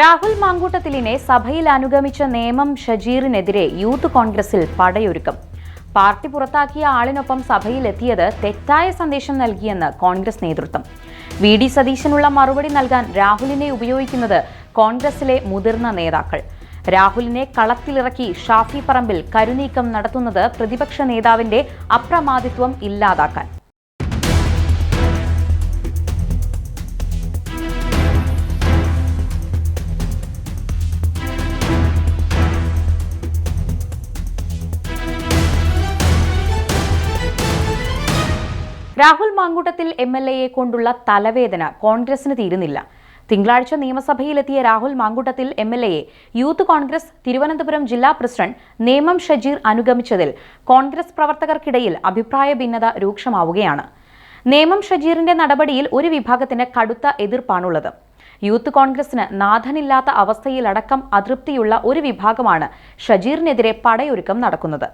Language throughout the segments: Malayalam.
രാഹുൽ മാങ്കൂട്ടത്തിലിനെ സഭയിൽ അനുഗമിച്ച നിയമം ഷജീറിനെതിരെ യൂത്ത് കോൺഗ്രസിൽ പടയൊരുക്കം. പാർട്ടി പുറത്താക്കിയ ആളിനൊപ്പം സഭയിലെത്തിയത് തെറ്റായ സന്ദേശം നൽകിയെന്ന് കോൺഗ്രസ് നേതൃത്വം. വി ഡി സതീശനുള്ള മറുപടി നൽകാൻ രാഹുലിനെ ഉപയോഗിക്കുന്നത് കോൺഗ്രസിലെ മുതിർന്ന നേതാക്കൾ. രാഹുലിനെ കളത്തിലിറക്കി ഷാഫി പറമ്പിൽ കരുനീക്കം നടത്തുന്നത് പ്രതിപക്ഷ നേതാവിന്റെ അപ്രമാദിത്വം ഇല്ലാതാക്കാൻ. രാഹുൽ മാങ്കൂട്ടത്തിൽ എം എൽ എയെ കൊണ്ടുള്ള തലവേദന കോൺഗ്രസിന് തീരുന്നില്ല. തിങ്കളാഴ്ച നിയമസഭയിലെത്തിയ രാഹുൽ മാങ്കൂട്ടത്തിൽ എം എൽ എയെ യൂത്ത് കോൺഗ്രസ് തിരുവനന്തപുരം ജില്ലാ പ്രസിഡന്റ് നേമം ഷജീർ അനുഗമിച്ചതിൽ കോൺഗ്രസ് പ്രവർത്തകർക്കിടയിൽ അഭിപ്രായ ഭിന്നത രൂക്ഷമാവുകയാണ്. നേമം ഷജീറിന്റെ നടപടിയിൽ ഒരു വിഭാഗത്തിന് കടുത്ത എതിർപ്പാണുള്ളത്. യൂത്ത് കോൺഗ്രസിന് നാഥനില്ലാത്ത അവസ്ഥയിലടക്കം അതൃപ്തിയുള്ള ഒരു വിഭാഗമാണ് ഷജീറിനെതിരെ പടയൊരുക്കം നടക്കുന്നത്.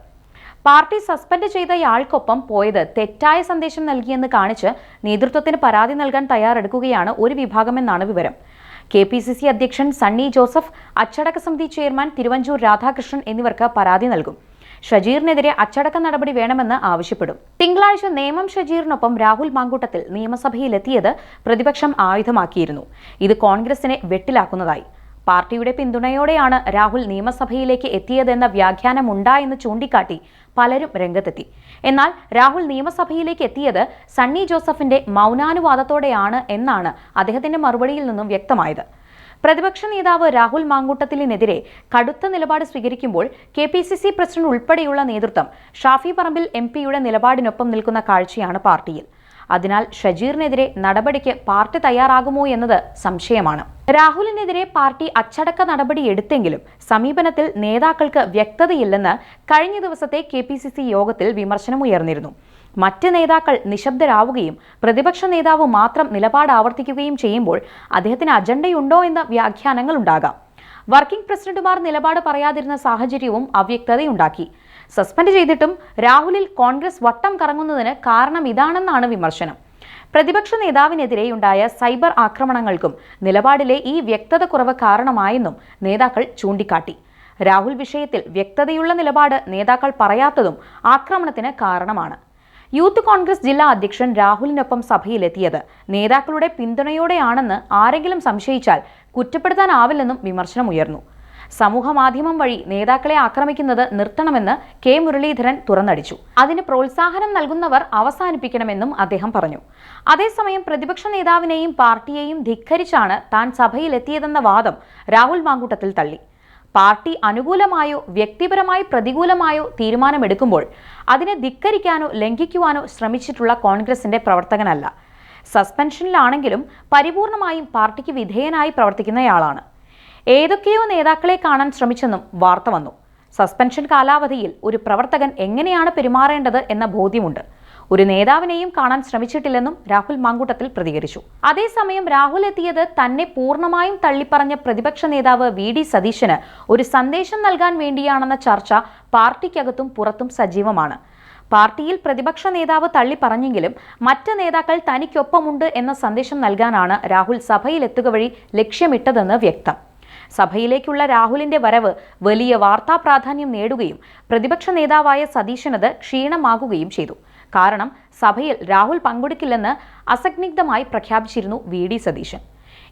പാർട്ടി സസ്പെൻഡ് ചെയ്തയാൾക്കൊപ്പം പോയത് തെറ്റായ സന്ദേശം നൽകിയെന്ന് കാണിച്ച് നേതൃത്വത്തിന് പരാതി നൽകാൻ തയ്യാറെടുക്കുകയാണ് ഒരു വിഭാഗമെന്നാണ് വിവരം. കെ പി സി സി അധ്യക്ഷൻ സണ്ണി ജോസഫ് അച്ചടക്ക സമിതി ചെയർമാൻ തിരുവഞ്ചൂർ രാധാകൃഷ്ണൻ എന്നിവർക്ക് പരാതി നൽകും. ഷജീറിനെതിരെ അച്ചടക്ക നടപടി വേണമെന്ന് ആവശ്യപ്പെടും. തിങ്കളാഴ്ച നേമം ഷജീറിനൊപ്പം രാഹുൽ മാങ്കൂട്ടത്തിൽ നിയമസഭയിലെത്തിയത് പ്രതിപക്ഷം ആയുധമാക്കിയിരുന്നു. ഇത് കോൺഗ്രസിനെ വെട്ടിലാക്കുന്നതായി. പാർട്ടിയുടെ പിന്തുണയോടെയാണ് രാഹുൽ നിയമസഭയിലേക്ക് എത്തിയതെന്ന വ്യാഖ്യാനമുണ്ടായെന്ന് ചൂണ്ടിക്കാട്ടി പലരും രംഗത്തെത്തി. എന്നാൽ രാഹുൽ നിയമസഭയിലേക്ക് എത്തിയത് സണ്ണി ജോസഫിന്റെ മൗനാനുവാദത്തോടെയാണ് എന്നാണ് അദ്ദേഹത്തിന്റെ മറുപടിയിൽ നിന്നും വ്യക്തമായത്. പ്രതിപക്ഷ നേതാവ് രാഹുൽ മാങ്കൂട്ടത്തിലിനെതിരെ കടുത്ത നിലപാട് സ്വീകരിക്കുമ്പോൾ K P C C president ഉൾപ്പെടെയുള്ള നേതൃത്വം ഷാഫി പറമ്പിൽ എം പിയുടെ നിലപാടിനൊപ്പം നിൽക്കുന്ന കാഴ്ചയാണ് പാർട്ടിയിൽ. അതിനാൽ ഷജീറിനെതിരെ നടപടിക്ക് പാർട്ടി തയ്യാറാകുമോ എന്നത് സംശയമാണ്. രാഹുലിനെതിരെ പാർട്ടി അച്ചടക്ക നടപടി എടുത്തെങ്കിലും സമീപനത്തിൽ നേതാക്കൾക്ക് വ്യക്തതയില്ലെന്ന് കഴിഞ്ഞ ദിവസത്തെ കെ യോഗത്തിൽ വിമർശനമുയർന്നിരുന്നു മറ്റ് നേതാക്കൾ നിശബ്ദരാവുകയും പ്രതിപക്ഷ നേതാവ് മാത്രം നിലപാട് ആവർത്തിക്കുകയും ചെയ്യുമ്പോൾ അദ്ദേഹത്തിന് അജണ്ടയുണ്ടോ എന്ന വ്യാഖ്യാനങ്ങൾ ഉണ്ടാകാം. വർക്കിംഗ് പ്രസിഡന്റുമാർ നിലപാട് പറയാതിരുന്ന സാഹചര്യവും അവ്യക്തതയുണ്ടാക്കി. സസ്പെൻഡ് ചെയ്തിട്ടും രാഹുലിൽ കോൺഗ്രസ് വട്ടം കറങ്ങുന്നതിന് കാരണം ഇതാണെന്നാണ് വിമർശനം. പ്രതിപക്ഷ നേതാവിനെതിരെയുണ്ടായ സൈബർ ആക്രമണങ്ങൾക്കും നിലപാടിലെ ഈ വ്യക്തത കുറവ് കാരണമായെന്നും നേതാക്കൾ ചൂണ്ടിക്കാട്ടി. രാഹുൽ വിഷയത്തിൽ വ്യക്തതയുള്ള നിലപാട് നേതാക്കൾ പറയാത്തതും ആക്രമണത്തിന് കാരണമാണ്. യൂത്ത് കോൺഗ്രസ് ജില്ലാ അധ്യക്ഷൻ രാഹുലിനൊപ്പം സഭയിലെത്തിയത് നേതാക്കളുടെ പിന്തുണയോടെയാണെന്ന് ആരെങ്കിലും സംശയിച്ചാൽ കുറ്റപ്പെടുത്താനാവില്ലെന്നും വിമർശനമുയർന്നു. സമൂഹ മാധ്യമം വഴി നേതാക്കളെ ആക്രമിക്കുന്നത് നിർത്തണമെന്ന് കെ മുരളീധരൻ തുറന്നടിച്ചു. അതിന് പ്രോത്സാഹനം നൽകുന്നവർ അവസാനിപ്പിക്കണമെന്നും അദ്ദേഹം പറഞ്ഞു. അതേസമയം പ്രതിപക്ഷ നേതാവിനെയും പാർട്ടിയെയും ധിക്കരിച്ചാണ് താൻ സഭയിലെത്തിയതെന്ന വാദം രാഹുൽ മാങ്കൂട്ടത്തിൽ തള്ളി. പാർട്ടി അനുകൂലമായോ വ്യക്തിപരമായി പ്രതികൂലമായോ തീരുമാനമെടുക്കുമ്പോൾ അതിനെ ധിക്കരിക്കാനോ ലംഘിക്കുവാനോ ശ്രമിച്ചിട്ടുള്ള കോൺഗ്രസിന്റെ പ്രവർത്തകനല്ല. സസ്പെൻഷനിലാണെങ്കിലും പരിപൂർണമായും പാർട്ടിക്ക് വിധേയനായി പ്രവർത്തിക്കുന്നയാളാണ്. ഏതൊക്കെയോ നേതാക്കളെ കാണാൻ ശ്രമിച്ചെന്നും വാർത്ത വന്നു. സസ്പെൻഷൻ കാലാവധിയിൽ ഒരു പ്രവർത്തകൻ എങ്ങനെയാണ് പെരുമാറേണ്ടത് എന്ന ബോധ്യമുണ്ട്. ഒരു നേതാവിനെയും കാണാൻ ശ്രമിച്ചിട്ടില്ലെന്നും രാഹുൽ മാങ്കൂട്ടത്തിൽ പ്രതികരിച്ചു. അതേസമയം രാഹുൽ എത്തിയത് തന്നെ പൂർണമായും തള്ളിപ്പറഞ്ഞ പ്രതിപക്ഷ നേതാവ് വി ഡി സതീശന് ഒരു സന്ദേശം നൽകാൻ വേണ്ടിയാണെന്ന ചർച്ച പാർട്ടിക്കകത്തും പുറത്തും സജീവമാണ്. പാർട്ടിയിൽ പ്രതിപക്ഷ നേതാവ് തള്ളി പറഞ്ഞെങ്കിലും മറ്റ് നേതാക്കൾ തനിക്കൊപ്പമുണ്ട് എന്ന സന്ദേശം നൽകാനാണ് രാഹുൽ സഭയിലെത്തുക വഴി ലക്ഷ്യമിട്ടതെന്ന് വ്യക്തം. സഭയിലേക്കുള്ള രാഹുലിന്റെ വരവ് വലിയ വാർത്താ പ്രാധാന്യം നേടുകയും പ്രതിപക്ഷ നേതാവായ സതീശനത് ക്ഷീണമാകുകയും ചെയ്തു. കാരണം സഭയിൽ രാഹുൽ പങ്കെടുക്കില്ലെന്ന് അസഗ്നിഗ്ധമായി പ്രഖ്യാപിച്ചിരുന്നു വി ഡി സതീശൻ.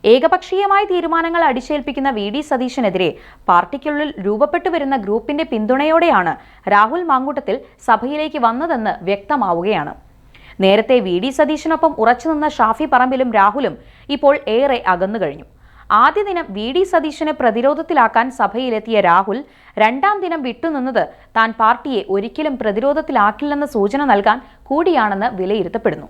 ഏകപക്ഷീയമായ തീരുമാനങ്ങൾ അടിച്ചേൽപ്പിക്കുന്ന വി ഡി സതീശനെതിരെ പാർട്ടിക്കുള്ളിൽ രൂപപ്പെട്ടു വരുന്ന ഗ്രൂപ്പിന്റെ പിന്തുണയോടെയാണ് രാഹുൽ മാങ്കൂട്ടത്തിൽ സഭയിലേക്ക് വന്നതെന്ന് വ്യക്തമാവുകയാണ്. നേരത്തെ വി ഡി സതീശനൊപ്പം ഉറച്ചുനിന്ന ഷാഫി പറമ്പിലും രാഹുലും ഇപ്പോൾ ഏറെ അകന്നു കഴിഞ്ഞു ആദ്യ ദിനം വി ഡി സതീശനെ പ്രതിരോധത്തിലാക്കാൻ സഭയിലെത്തിയ രാഹുൽ രണ്ടാം ദിനം വിട്ടുനിന്നത് താൻ പാർട്ടിയെ ഒരിക്കലും പ്രതിരോധത്തിലാക്കില്ലെന്ന സൂചന നൽകാൻ കൂടിയാണെന്ന് വിലയിരുത്തപ്പെടുന്നു.